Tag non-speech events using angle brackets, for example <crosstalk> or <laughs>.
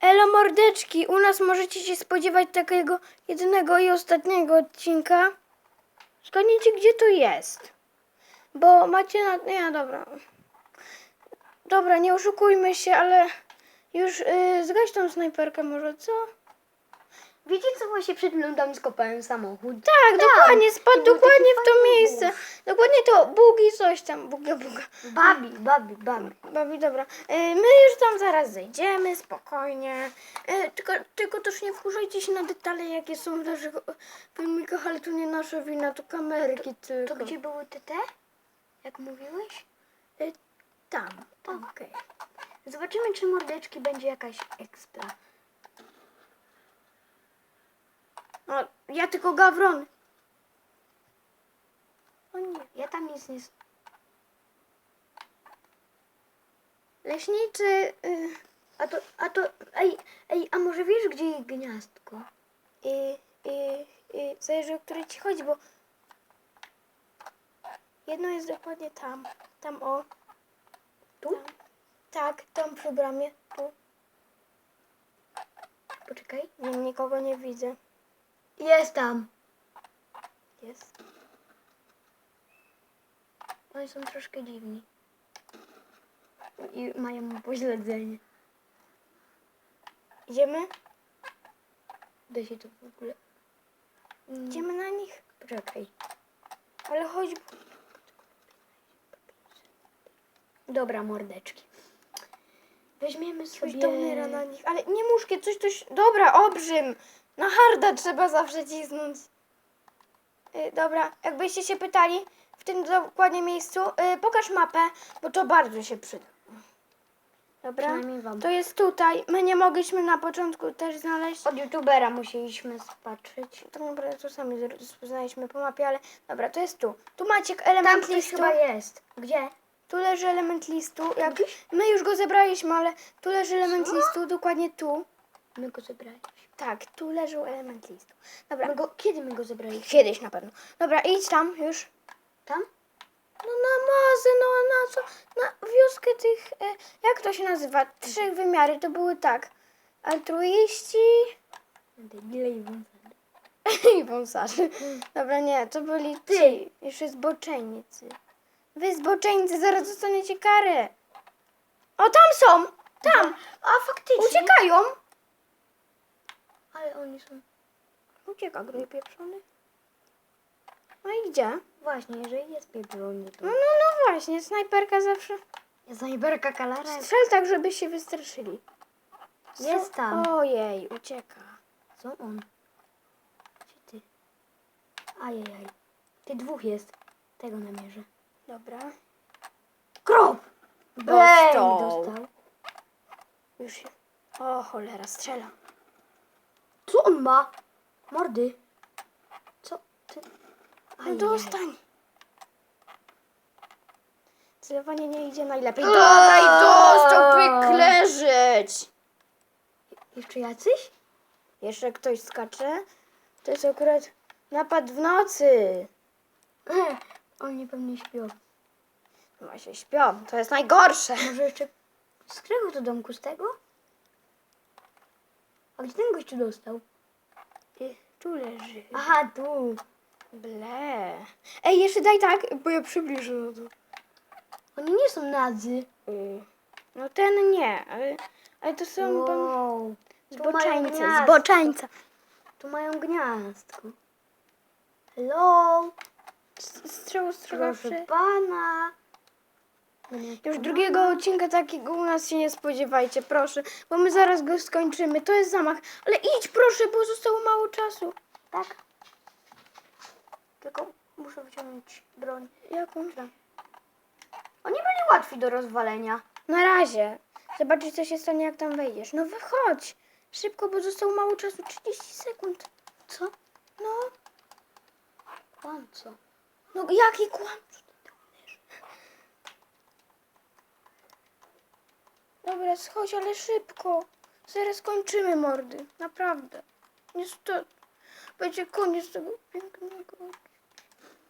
Elo mordeczki, u nas możecie się spodziewać takiego jedynego i ostatniego odcinka. Zgadnijcie, gdzie to jest. Bo macie na... Nie, dobra. Dobra, nie oszukujmy się, ale już yy, zgaś tą snajperkę może, co? Wiecie co właśnie przed tam skopałem samochód? Tak, dokładnie, spadł I był dokładnie taki w to fajny miejsce. Dokładnie to, bugi coś tam, buga, buga. Babi, babi, babi. Babi, dobra. Y, My już tam zaraz zejdziemy, spokojnie. Y, Tylko, tylko też nie wkurzajcie się na detale, jakie są w naszych filmikach, ale to nie nasza wina, to kamerki tylko. To gdzie były te te? Jak mówiłeś? Y, Tam. Okej. Zobaczymy, czy mordeczki będzie jakaś ekstra. No, ja tylko gawron. O nie, ja tam nic nie... Leśniczy... Y, A to, a to, ej, ej, a może wiesz, gdzie jej gniazdko? y, y, y, zależy, o który ci chodzi, bo jedno jest dokładnie tam. Tam, o. Tu? Tam. Tak, tam przy bramie. Tu. Poczekaj. Nie, nikogo nie widzę. Jest tam. Jest. Oni są troszkę dziwni. I mają pośledzenie. Idziemy? Da się to w ogóle... Mm, Idziemy na nich. Poczekaj. Ale chodź. Dobra, mordeczki. Weźmiemy Coś sobie... myra na nich. Ale nie muszkie, coś, coś. Dobra, obrzym. Na harda trzeba zawsze cisnąć. Y, dobra, jakbyście się pytali w tym dokładnie miejscu, y, pokaż mapę, bo to bardzo się przyda. Dobra? Przynajmniej wam. To jest tutaj. My nie mogliśmy na początku też znaleźć. Od youtubera musieliśmy spatrzeć. Tak naprawdę to sami znaleźliśmy po mapie, ale dobra, to jest tu. Tu macie Tam element ktoś listu. chyba jest. Gdzie? Tu leży element listu. Jak my już go zebraliśmy, ale tu leży element Co? listu, dokładnie tu. My go zebraliśmy. Tak, tu leżał element listu. Dobra, My go, kiedy my go zebraliśmy? kiedyś na pewno. Dobra, idź tam już. Tam? No na mazę, no a na co? Na wioskę tych, e, jak to się nazywa? Trzech wymiary, to były tak. Altruiści Debile i wąsady. <laughs> i wąsarzy. Dobra, nie, to byli Ty. ci. Jeszcze zboczeńcy. Wy zboczeńcy, zaraz dostaniecie karę. O, tam są! Tam! A faktycznie. Uciekają! Ale oni są... Ucieka grój pieprzony. No i gdzie? Właśnie, jeżeli jest pieprzony, to... No, no, no właśnie, snajperka zawsze. Znajberka kalara. Strzel tak, żeby się wystraszyli. Jest tam. Ojej, ucieka. Co on? Gdzie ty? Ajajaj. Ty dwóch jest. Tego namierzę. Dobra. Krop! Dostał. dostał. Już się. O, cholera, strzela. Mordy. Co ty? No Ajajaj. dostań. Celowanie nie idzie najlepiej. Eee. Dobra, i dostał, pyk leżeć. Jeszcze jacyś? Jeszcze ktoś skacze. To jest akurat napad w nocy. E, oni pewnie śpią. No Właśnie śpią, to jest najgorsze. Może jeszcze z którego to domku? Z tego? A gdzie ten gościu dostał? Tu leży. Aha, tu. Ble. Ej, jeszcze daj tak, bo ja przybliżę no to. Oni nie są nadzy. No ten nie, ale, ale to są wow. Gniazdko. Zboczeńca. Tu mają gniazdko. Hello. Strzał Proszę ostrzegawczy. pana. Już drugiego odcinka takiego u nas się nie spodziewajcie, proszę, bo my zaraz go skończymy. To jest zamach. Ale idź proszę, bo zostało mało czasu. Tak. Tylko muszę wyciągnąć broń. Jaką? Oni byli łatwi do rozwalenia. Na razie. Zobaczyć, co się stanie, jak tam wejdziesz. No wychodź. Szybko, bo zostało mało czasu. 30 sekund. Co? No, Kłamco. no jaki kłam? Dobra, schodź, ale szybko. Zaraz kończymy mordy. Naprawdę. Niestety. Będzie koniec tego pięknego